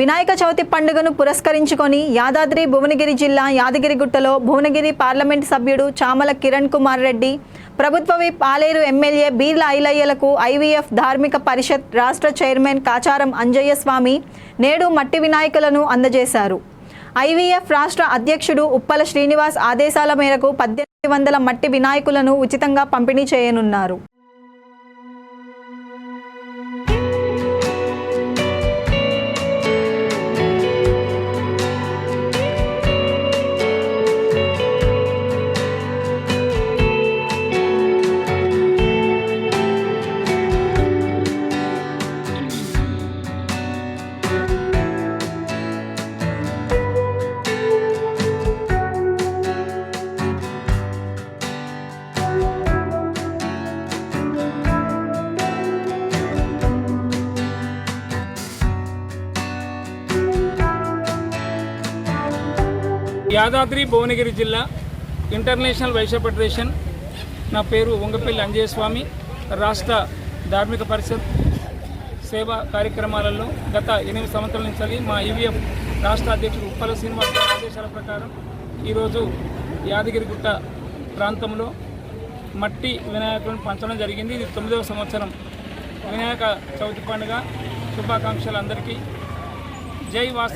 వినాయక చవితి పండుగను పురస్కరించుకొని యాదాద్రి భువనగిరి జిల్లా యాదగిరిగుట్టలో భువనగిరి పార్లమెంట్ సభ్యుడు చామల కిరణ్ కుమార్ రెడ్డి ప్రభుత్వ విప్ ఆలేరు ఎమ్మెల్యే బీర్ల ఐలయ్యలకు ఐవీఎఫ్ ధార్మిక పరిషత్ రాష్ట్ర చైర్మన్ కాచారం అంజయ్య స్వామి నేడు మట్టి వినాయకులను అందజేశారు. ఐవీఎఫ్ రాష్ట్ర అధ్యక్షుడు ఉప్పల శ్రీనివాస్ ఆదేశాల మేరకు పద్దెనిమిది వందల మట్టి వినాయకులను ఉచితంగా పంపిణీ చేయనున్నారు. యాదాద్రి భువనగిరి జిల్లా ఇంటర్నేషనల్ వైశ్య ఫెడరేషన్. నా పేరు ఉంగపల్లి అంజయస్వామి రాష్ట్ర ధార్మిక పరిషత్ సేవా కార్యక్రమాలలో గత ఎనిమిది సంవత్సరాల నుంచి మా ఈవీఎఫ్ రాష్ట్ర అధ్యక్షుడు ఉప్పల శ్రీనివాస్ ఆదేశాల ప్రకారం ఈరోజు యాదగిరిగుట్ట ప్రాంతంలో మట్టి వినాయకులను పంచడం జరిగింది. ఇది తొమ్మిదవ సంవత్సరం. వినాయక చవితి పండుగ. శుభాకాంక్షలు అందరికీ. జై వాస